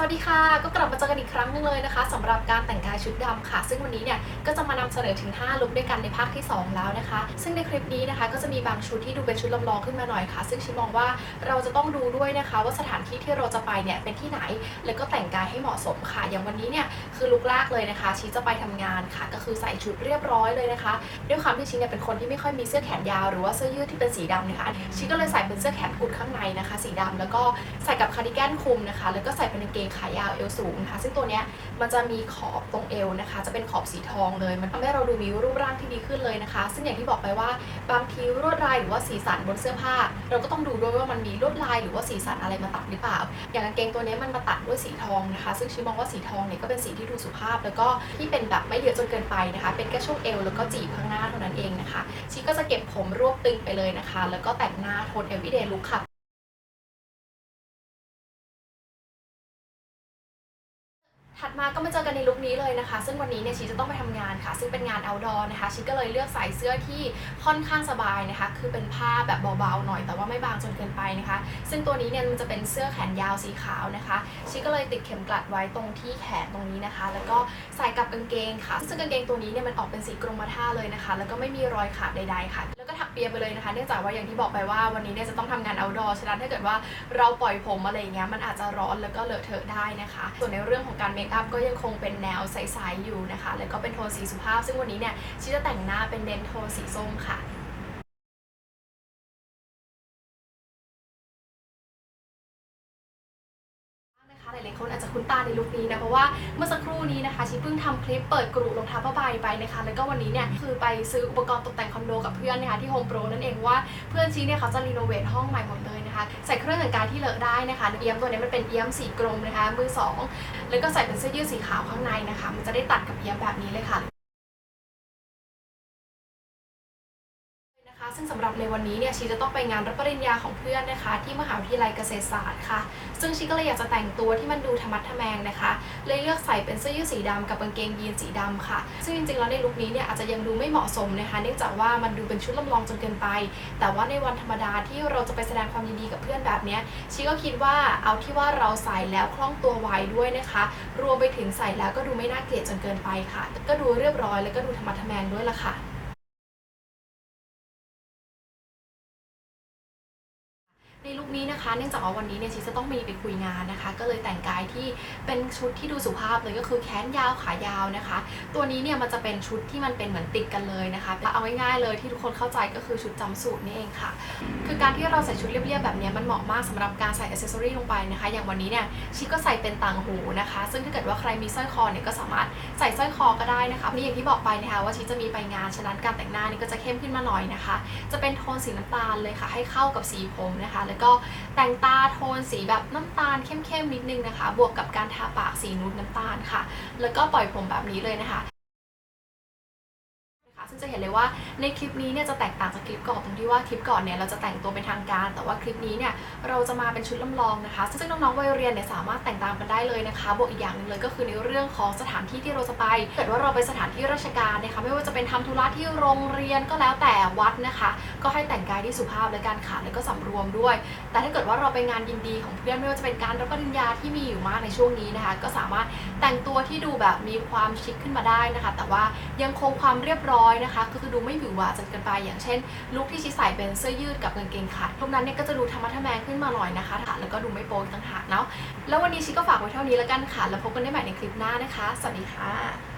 สวัสดีค่ะ ก็กลับมาเจอกันอีกครั้งหนึงเลยนะคะสำหรับการแต่งกายชุดดำค่ะ ซึ่งวันนี้เนี่ยก็จะมานำเสนอถึง 5 ลุคด้วยกันในภาคที่ 2 แล้วนะคะ ซึ่งในคลิปนี้นะคะ ก็จะมีบางชุดที่ดูเป็นชุดลำลองขึ้นมาหน่อยค่ะ ซึ่งชิมองว่าเราจะต้องดูด้วยนะคะ ว่าสถานที่ที่เราจะไปเนี่ยเป็นที่ไหน แล้วก็แต่งกายให้เหมาะสมค่ะ อย่างวันนี้เนี่ยคือลุคแรกเลยนะคะชีจะไปทำงานค่ะ ก็คือใส่ชุดเรียบร้อยเลยนะคะด้วยความที่ชีเนี่ยเป็นคนที่ไม่ค่อยมีเสื้อแขนยาวหรือว่าเสื้อยืดที่เป็นสีดำนะคะชีก็เลยใส่เป็นเสื้อแขนกุดข้างในนะคะ สีดำแล้วก็ใส่กับคาร์ดิแกนคลุมนะคะ แล้วก็ใส่เป็นกางเกงขายาวเอวสูงนะคะซึ่งตัวเนี้ยมันจะมีขอบตรงเอวนะคะ จะเป็นขอบสีทองเลย มันทำให้เราดูมีรูปร่างที่ดีขึ้นเลยนะคะ ซึ่งอย่างที่บอกไปว่าบางทีลวดลายหรือว่าสีสันบนเสื้อผ้า เราก็ต้องดูด้วยว่ามันมีลวดลายหรือว่าสีสันอะไรมาตัดหรือเปล่า อย่างกางเกงตัวนี้มันมาตัดด้วยสีทองนะคะ ซึ่งชิมองว่าสีทองเนี่ยก็เป็นสีที่ดูสุภาพ แล้วก็ที่เป็นแบบไม่เยอะจนเกินไปนะคะ เป็นแค่ช่วงเอวแล้วก็จีบข้างหน้าเท่านั้นเองนะคะชีก็จะเก็บผมรวบตึงไปเลยนะคะ แล้วก็แต่งหน้าโทน everyday look ค่ะ ถัดมาก็มาเจอกันในลุคนี้เลยนะคะ ซึ่งวันนี้เนี่ยชีจะต้องไปทำงานค่ะ ซึ่งเป็นงาน outdoor นะคะชีก็เลยเลือกใส่เสื้อที่ค่อนข้างสบายนะคะ คือเป็นผ้าแบบเบาๆหน่อย แต่ว่าไม่บางจนเกินไปนะคะ ซึ่งตัวนี้เนี่ยมันจะเป็นเสื้อแขนยาวสีขาวนะคะชีก็เลยติดเข็มกลัดไว้ตรงที่แขนตรงนี้นะคะ แล้วก็ใส่กับกางเกงค่ะ ซึ่งกางเกงตัวนี้เนี่ยมันออกเป็นสีกรมท่าเลยนะคะ แล้วก็ไม่มีรอยขาดใดๆค่ะ ถักเปียไปเลยนะคะเนื่องจากว่าอย่างที่บอกไปว่าวันนี้เนี่ยจะต้องทำงานเอาดอฉะนั้นถ้าเกิดว่าเราปล่อยผมอะไรอย่างเงี้ยมันอาจจะร้อนแล้วก็เลอะเทอะได้นะคะ ส่วนในเรื่องของการเมคอัพก็ยังคงเป็นแนวใสๆอยู่นะคะ แล้วก็เป็นโทนสีสุภาพ ซึ่งวันนี้เนี่ยชีจะแต่งหน้าเป็นเน้นโทนสีส้มค่ะ ลายๆคนอาจจะคุ้นตาในลุคนี้นะเพราะว่าเมื่อสักครู่นี้นะคะชิเพิ่งทำคลิปเปิดกรุรองเท้าผ้าใบไปนะคะแล้วก็วันนี้เนี่ยคือไปซื้ออุปกรณ์ตกแต่งคอนโดกับเพื่อนนะคะที่โฮมโปรนั่นเองว่าเพื่อนชิเนี่ยเขาจะรีโนเวทห้องใหม่หมดเลยนะคะใส่เครื่องแต่งกายที่เลอะได้นะคะเอี้ยมตัวนี้มันเป็นเอี้ยมสีกรมนะคะมือสองแล้วก็ใส่เป็นเสื้อยืดสีขาวข้างในนะคะมันจะได้ตัดกับเอี้ยมแบบนี้เลยค่ะ ซึ่งสำหรับในวันนี้เนี่ยชีจะต้องไปงานรับปริญญาของเพื่อนนะคะ ที่มหาวิทยาลัยเกษตรศาสตร์ค่ะ ซึ่งชีก็เลยอยากจะแต่งตัวที่มันดูธรรมัดทแมงนะคะ เลยเลือกใส่เป็นเสื้อยืดสีดำกับกางเกงยีนสีดำค่ะ ซึ่งจริงๆแล้วในลุคนี้เนี่ยอาจจะยังดูไม่เหมาะสมนะคะ เนื่องจากว่ามันดูเป็นชุดลำลองจนเกินไป แต่ว่าในวันธรรมดาที่เราจะไปแสดงความยินดีกับเพื่อนแบบเนี้ยชีก็คิดว่าเอาที่ว่าเราใส่แล้วคล่องตัวไวด้วยนะคะ รวมไปถึงใส่แล้วก็ดูไม่น่าเกลียดจนเกินไปค่ะ ก็ดูเรียบร้อยแล้วก็ดูธรรมะทแมงด้วยละค่ะ ในลุคนี้นะคะเนื่องจากว่าวันนี้เนี่ยชิจะต้องมีไปคุยงานนะคะ ก็เลยแต่งกายที่เป็นชุดที่ดูสุภาพเลยก็คือแขนยาวขายาวนะคะ ตัวนี้เนี่ยมันจะเป็นชุดที่มันเป็นเหมือนติดกันเลยนะคะเอาง่ายๆเลยที่ทุกคนเข้าใจก็คือชุดจำสูทนี่เองค่ะ คือการที่เราใส่ชุดเรียบๆแบบนี้มันเหมาะมากสำหรับการใส่อ c เซสซอรี่ลงไปนะคะ อย่างวันนี้เนี่ยชิก็ใส่เป็นต่างหูนะคะ ซึ่งถ้าเกิดว่าใครมีสร้อยคอเนี่ยก็สามารถใส่สร้อยคอก็ได้นะคะนี่อย่างที่บอกไปนะคะว่าชิจะมีไปงานฉะนั้นการแต่งหน้านี่ก็จะเข้มขึ้นมาหน่อยนะคะ จะเป็นโทนสีน้ำตาลเลยค่ะ ให้เข้ากับสีผมนะคะแล้วก็แต่งตาโทนสีแบบน้ำตาลเข้มๆนิดนึงนะคะ บวกกับการทาปากสีนูดน้ำตาลค่ะ แล้วก็ปล่อยผมแบบนี้เลยนะคะ จะเห็นเลยว่าในคลิปนี้เนี่ยจะแตกต่างจากคลิปก่อนตรงที่ว่าคลิปก่อนเนี่ยเราจะแต่งตัวเป็นทางการ แต่ว่าคลิปนี้เนี่ยเราจะมาเป็นชุดลำลองนะคะ ซึ่งน้องๆวัยเรียนเนี่ยสามารถแต่งตามกันได้เลยนะคะบวกอีกอย่างหนึงเลยก็คือในเรื่องของสถานที่ที่เราจะไปเกิดว่าเราไปสถานที่ราชการนะคะไม่ว่าจะเป็นทำธุระที่โรงเรียนก็แล้วแต่วัดนะคะ ก็ให้แต่งกายที่สุภาพและการขาแล้วก็สำรวมด้วย แต่ถ้าเกิดว่าเราไปงานยินดีของเพื่อนไม่ว่าจะเป็นการรับปริญญาที่มีอยู่มากในช่วงนี้นะคะ ก็สามารถแต่งตัวที่ดูแบบมีความชิคขึ้นมาได้นะคะ แต่ว่ายังคงความเรียบร้อยนะคะก็คือดูไม่หวือหวาจนเกินไป อย่างเช่นลุคที่ชิใส่เป็นเสื้อยืดกับกางเกงขาดลุคนั้นเนี่ยก็จะดูธรรมะทแมงขึ้นมาหน่อยนะคะแล้วก็ดูไม่โป๊กต่างหากเนาะแล้ววันนี้ชิก็ฝากไว้เท่านี้แล้วกันค่ะแล้วพบกันได้ใหม่ในคลิปหน้านะคะ สวัสดีค่ะ